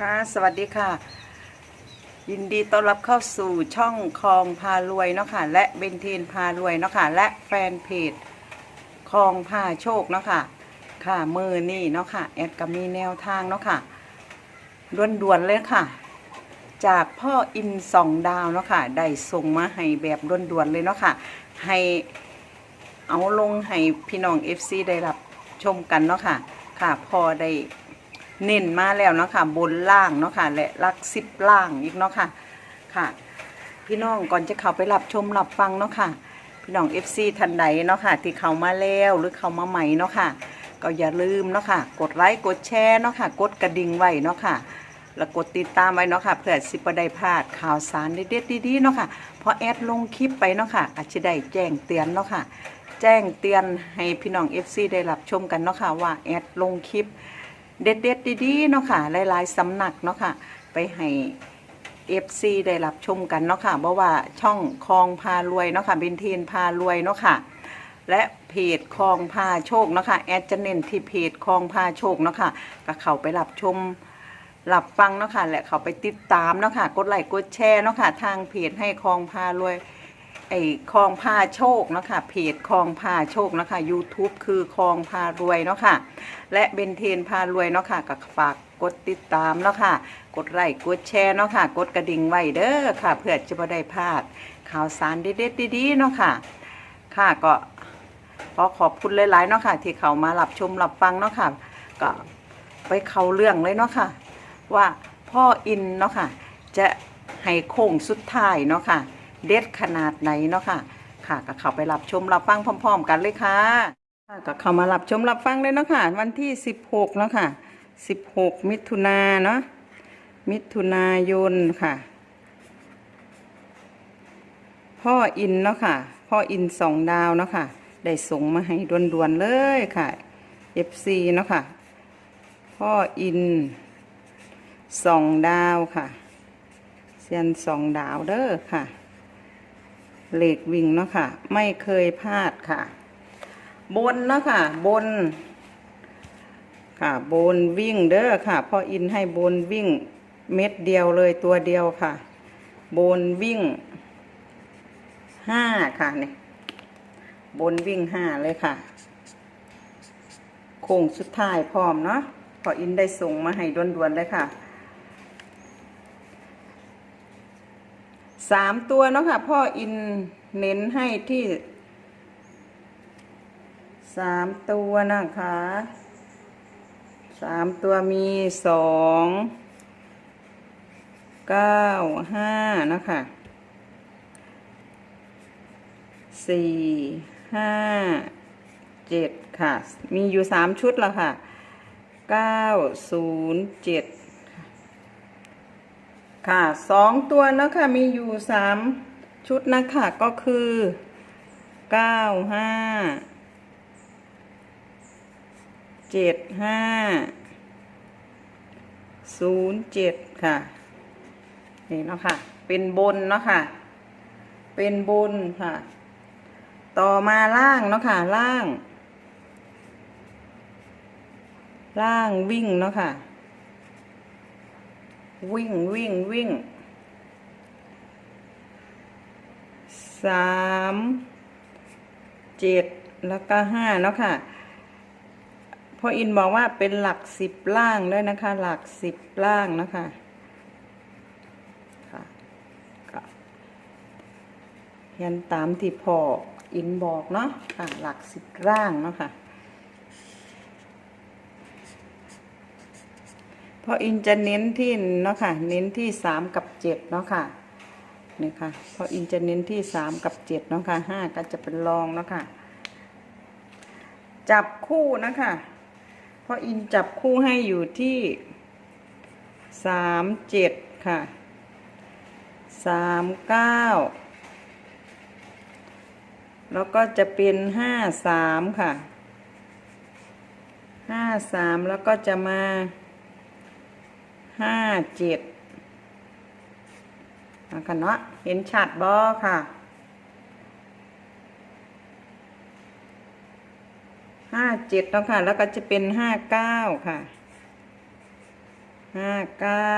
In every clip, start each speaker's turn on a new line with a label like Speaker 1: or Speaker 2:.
Speaker 1: ค่ะ สวัสดีค่ะ ยินดีต้อนรับเข้าสู่ช่องคลองพารวยเนาะค่ะ และเบนทีนพารวยเนาะค่ะ และแฟนเพจคลองพาโชคเนาะค่ะ ค่ะมือนี่เนาะค่ะ แอดก็มีแนวทางเนาะค่ะด่วนๆเลยค่ะ จากพ่ออินสองดาวเนาะค่ะ ได้ส่งมาให้แบบด่วนๆเลยเนาะค่ะ ให้เอาลงให้พี่น้อง FC ได้รับชมกันเนาะค่ะ ค่ะพอได้ เน้นมาแล้วเนาะค่ะบนล่างเนาะค่ะและลักสิบล่างอีกเนาะค่ะค่ะ พี่น้องก่อนจะเข้าไปรับชมรับฟังเนาะค่ะ พี่น้อง FC ทันใดเนาะค่ะ ที่เข้ามาแล้วหรือเข้ามาใหม่เนาะค่ะ ก็อย่าลืมเนาะค่ะ กดไลค์กดแชร์เนาะค่ะ กดกระดิ่งไว้เนาะค่ะแล้วกดติดตามไว้เนาะค่ะเพื่อสิบได้พลาดข่าวสารเด็ดๆดีๆเนาะค่ะพอแอดลงคลิปไปเนาะค่ะอาจจะได้แจ้งเตือนเนาะค่ะ แจ้งเตือนให้พี่น้อง FC ได้รับชมกันเนาะค่ะว่าแอดลงคลิป เด็ดเด็ดๆดีๆเนาะค่ะหลายๆสำนักเนาะค่ะ ไปให้ FC ได้รับชมกันเนาะค่ะเพราะว่าช่องคลองพารวยเนาะค่ะบินเทียนพารวยเนาะค่ะ และเพจคลองพาโชคเนาะค่ะแอดจะเน้นที่เพจคลองพาโชคเนาะค่ะก็เข้าไปรับชมรับฟังเนาะค่ะและเข้าไปติดตามเนาะค่ะ กดไลค์กดแชร์เนาะค่ะ ทางเพจให้คลองพารวย ไอ้คลองพาโชคเนาะค่ะเพจคลองพาโชคเนาะค่ะ YouTube คือคลองพารวยเนาะค่ะ และเบนเทนพารวยเนาะค่ะก็ฝากกดติดตามเนาะค่ะ กดไลค์กดแชร์เนาะค่ะ กดกระดิ่งไว้เด้อค่ะ เพื่อจะไม่ได้พลาดข่าวสารเด็ดๆดีๆเนาะค่ะ ค่ะก็ขอขอบคุณหลายๆเนาะค่ะ ที่เขามารับชมรับฟังเนาะค่ะ ก็ไปเข้าเรื่องเลยเนาะค่ะ ว่าพ่ออินเนาะค่ะ จะให้โค้งสุดท้ายเนาะค่ะ เด็ดขนาดไหนเนาะค่ะ ค่ะก็เข้าไปรับชมรับฟังพร้อม ๆ กันเลยค่ะค่ะก็เข้ามารับชมรับฟังเลยเนาะค่ะ วันที่ 16เนาะค่ะ 16 มิถุนาเนาะมิถุนายนค่ะ พ่ออินเนาะค่ะ พ่ออินสองดาวเนาะค่ะ ได้ส่งมาให้ด่วนๆเลยค่ะ FC เนาะค่ะ พ่ออินสองดาวค่ะเซียนสองดาวเด้อค่ะ เหล็กวิ่งเนาะค่ะ ไม่เคยพลาดค่ะ บนเนาะค่ะ บน ค่ะบนวิ่งเด้อค่ะพ่ออินให้บนวิ่งเม็ดเดียวเลยตัวเดียวค่ะ บนวิ่งห้าค่ะเนี่ยบนวิ่งห้าเลยค่ะ โค้งสุดท้ายพร้อมเนาะพออินได้ส่งมาให้ด่วนๆเลยค่ะ สามตัวเนาะค่ะ พ่ออินเน้นให้ที่สามตัวนะคะสามตัวมีสองเก้าห้านะคะสี่ห้าเจ็ดค่ะ มีอยู่สามชุดแล้วค่ะเก้าศูนย์เจ็ด ค่ะสองตัวนะคะมีอยู่สามชุดนะคะก็คือเก้าห้าเจ็ดห้าศูนย์เจ็ดค่ะ นี่เนาะค่ะ เป็นบนเนาะค่ะ เป็นบนค่ะ ต่อมาล่างเนาะค่ะ ล่าง ล่างวิ่งเนาะค่ะ วิ่งวิ่งวิ่งสามเจ็ดแล้วก็ห้าเนาะค่ะพออินบอกว่าเป็นหลักสิบล่างด้วยนะคะ หลักสิบล่างนะคะค่ะก็เขียนตามที่พออินบอกเนาะค่ะหลักสิบล่างเนาะค่ะ พออินจะเน้นที่เนาะค่ะเน้นที่สามกับเจ็ดเนาะค่ะนี่ค่ะพออินจะเน้นที่สามกับเจ็ดเนาะค่ะห้าก็จะเป็นรองเนาะค่ะจับคู่นะคะเพราะอินจับคู่ให้อยู่ที่สามเจ็ดค่ะสามเก้าแล้วก็จะเป็นห้าสามค่ะห้าสามแล้วก็จะมา ห้าเจ็ดนะคะเนาะเห็นชัดบอค่ะห้าเจ็ดแล้วค่ะ แล้วก็จะเป็นห้าเก้าค่ะห้าเก้า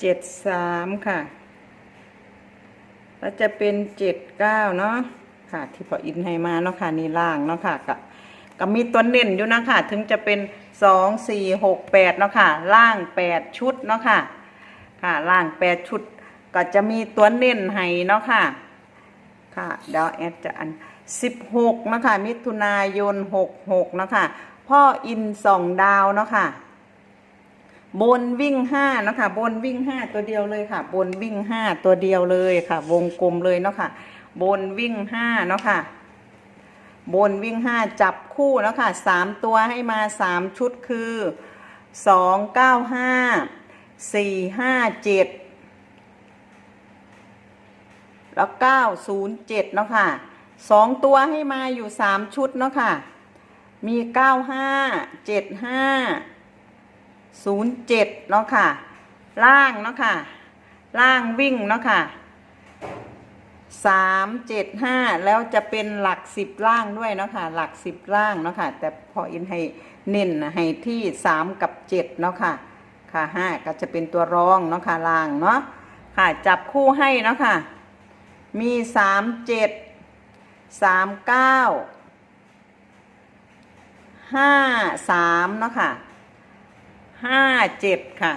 Speaker 1: เจ็ดสามค่ะ แล้วจะเป็นเจ็ดเก้าเนาะค่ะ ที่พออินให้มาเนาะค่ะนี่ล่างเนาะค่ะกับก็มีตัวเน้นอยู่นะค่ะ ถึงจะเป็น สองสี่หกแปดเนาะค่ะ ล่างแปดชุดเนาะค่ะ ค่ะล่างแปดชุด ก็จะมีตัวเน้นให้เนาะค่ะ ค่ะเดี๋ยวแอดจะอันสิบหกนาะคะมิถุนายนหกหกนาะคะพ่ออินสองดาวเนาะค่ะ บนวิ่งห้าเนาะค่ะ บนวิ่งห้าตัวเดียวเลยค่ะ บนวิ่งห้าตัวเดียวเลยค่ะ วงกลมเลยเนาะค่ะ บนวิ่งห้าเนาะค่ะ บนวิ่งห้าจับคู่เนาะค่ะสามตัวให้มาสามชุดคือสองเก้าห้าสี่ห้าเจ็ดแล้วเก้าศูนย์เจ็ดเนาะค่ะสองตัวให้มาอยู่สามชุดเนาะค่ะ มีเก้าห้าเจ็ดห้าศูนย์เจ็ดเนาะค่ะ ล่างเนาะค่ะ ล่างวิ่งเนาะค่ะ สามเจ็ดห้าแล้วจะเป็นหลักสิบล่างด้วยเนาะค่ะหลักสิบล่างเนาะค่ะแต่พออินให้เน้นให้ที่สามกับเจ็ดเนาะค่ะค่ะห้าก็จะเป็นตัวรองเนาะค่ะล่างเนาะค่ะจับคู่ให้เนาะค่ะมีสามเจ็ดสามเก้าห้าสามเนาะค่ะห้าเจ็ดค่ะ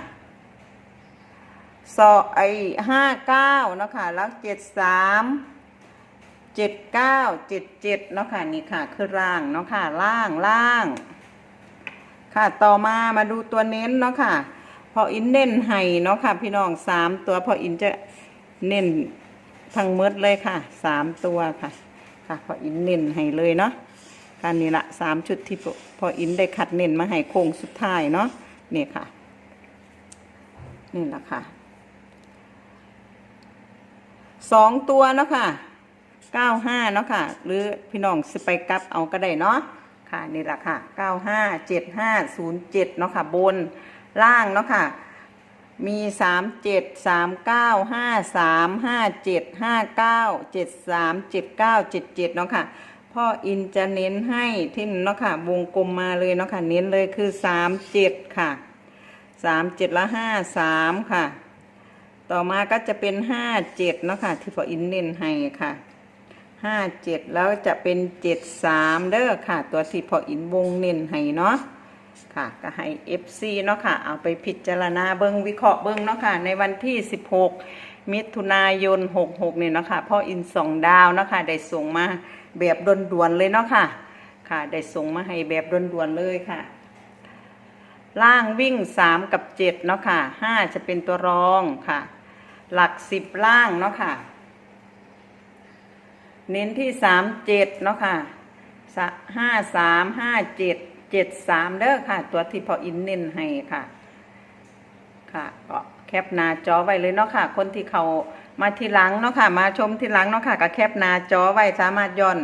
Speaker 1: สอไอห้าเก้าเนาะค่ะแล้วเจ็ดสามเจ็ดเก้าเจ็ดเจ็ดเนาะค่ะนี่ค่ะคือล่างเนาะค่ะล่างล่าง ค่ะต่อมามาดูตัวเน้นเนาะค่ะ พออินเน้นให้เนาะค่ะ พี่น้องสามตัวพออินจะเน้นทั้งหมดเลยค่ะสามตัวค่ะ ค่ะพออินเน้นให้เลยเนาะการนี้ละสามชุดที่พออินได้คัดเน้นมาให้โค้งสุดท้ายเนาะนี่ค่ะ นี่แหละค่ะ สองตัวเนาะค่ะเก้าห้าเนาะค่ะ หรือพี่น้องสไปกลับเอาก็ได้เนาะค่ะนี่แหละค่ะเก้าห้าเจ็ดห้าศูนย์เจ็ดเนาะค่ะบนล่างเนาะค่ะมีสามเจ็ดสามเก้าห้าสามห้าเจ็ดห้าเก้าเจ็ดสามเจ็ดเก้าเจ็ดเจ็ดเนาะค่ะพ่ออินจะเน้นให้ที่เนาะค่ะวงกลมมาเลยเนาะค่ะเน้นเลยคือสามเจ็ดค่ะสามเจ็ดละห้าสามค่ะ ต่อมาก็จะเป็นห้าเจ็ดเนาะค่ะที่พ่ออินเน้นให้ค่ะห้าเจ็ดแล้วจะเป็นเจ็ดสามเด้อค่ะ ตัวที่พ่ออินวงเน้นให้เนาะค่ะก็ให้ FC เนาะค่ะ เอาไปพิจารณาเบิงวิเคราะห์เบิงเนาะค่ะ ในวันที่ 16 มิถุนายน 66เนี่ยเนาะค่ะพ่ออินสองดาวเนาะค่ะ ได้ส่งมาแบบด่วนๆเลยเนาะค่ะ ค่ะ ได้ส่งมาให้แบบด่วนๆเลยค่ะ ล่างวิ่ง3กับ7เนาะค่ะ5จะเป็นตัวรองค่ะ หลัก10ล่างเนาะค่ะ เน้นที่3 7เนาะค่ะห้าสามห้าเจ็ดเจ็ดสามเด้อค่ะ ตัวที่พออินเน้นให้ค่ะ ค่ะก็แคปหน้าจอไว้เลยเนาะค่ะ คนที่เขามาทีหลังเนาะค่ะ มาชมทีหลังเนาะค่ะก็แคปหน้าจอไว้สามารถย้อน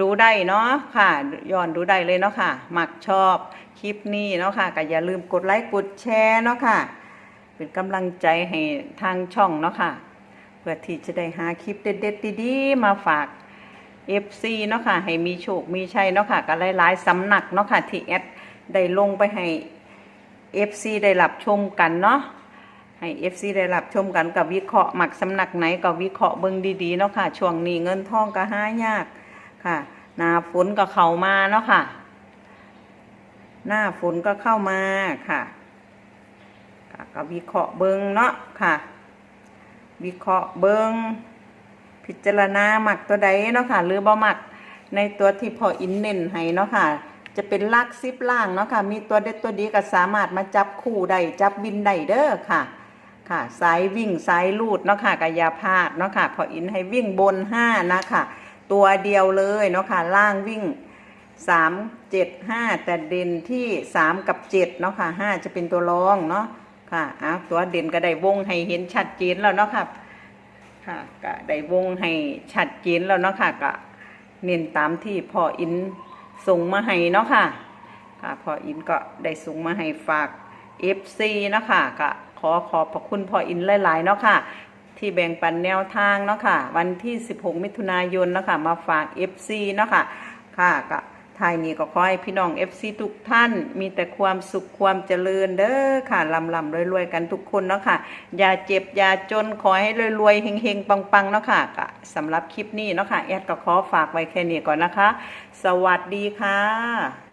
Speaker 1: ดูได้เนาะค่ะย้อนดูได้เลยเนาะค่ะ มักชอบ คลิปนี้เนาะค่ะก็อย่าลืมกดไลค์กดแชร์เนาะค่ะ เป็นกำลังใจให้ทางช่องเนาะค่ะเพื่อที่จะได้หาคลิปเด็ดๆดีๆมาฝาก FC เนาะค่ะ ให้มีโชคมีชัยเนาะค่ะก็หลายๆสำนักเนาะค่ะที่แอดได้ลงไปให้ FC ได้รับชมกันเนาะให้ FC ได้รับชมกันกับวิเคราะห์หมักสำนักไหนก็วิเคราะห์เบิ่งดีๆเนาะค่ะช่วงนี้เงินทองก็หายากค่ะ หน้าฝนก็เข้ามาเนาะค่ะ หน้าฝนก็เข้ามาค่ะก็วิเคราะห์เบิงเนาะค่ะ วิเคราะห์เบิงพิจารณาหมักตัวใดเนาะค่ะ หรือบ่หมักในตัวที่พออินเน้นให้เนาะค่ะ จะเป็นลักซิปล่างเนาะค่ะ มีตัวเด็ดตัวดีก็สามารถมาจับคู่ได้จับบินได้เด้อค่ะ ค่ะสายวิ่งสายลูดเนาะค่ะกายาพาดเนาะค่ะ พออินให้วิ่งบนห้านะค่ะ ตัวเดียวเลยเนาะค่ะ ล่างวิ่ง สามเจ็ดห้าแต่เด่นที่สามกับเจ็ดเนาะค่ะห้าจะเป็นตัวรองเนาะค่ะอะตัวเด่นก็ได้วงให้เห็นชัดเจนแล้วเนาะค่ะค่ะก็ได้วงให้ชัดเจนแล้วเนาะค่ะก็เน้นตามที่พ่ออินส่งมาให้เนาะค่ะค่ะพ่ออินก็ได้ส่งมาให้ฝาก FC เนาะค่ะก็ขอขอบพระคุณพ่ออินหลายๆเนาะค่ะที่แบ่งปันแนวทางเนาะค่ะ วันที่ 16 มิถุนายนเนาะค่ะมาฝาก FC เนาะค่ะ ค่ะก็ ทายนี้ก็ขอให้พี่น้องเอฟซีทุกท่าน มีแต่ความสุขความเจริญเด้อค่ะลำลำรวยๆ กันทุกคนเนาะค่ะ อย่าเจ็บ อย่าจนขอให้รวยๆเฮงๆ ปังๆเนาะค่ะก็สำหรับคลิปนี้เนาะค่ะแอดก็ขอฝากไว้แค่นี้ก่อนนะคะ สวัสดีค่ะ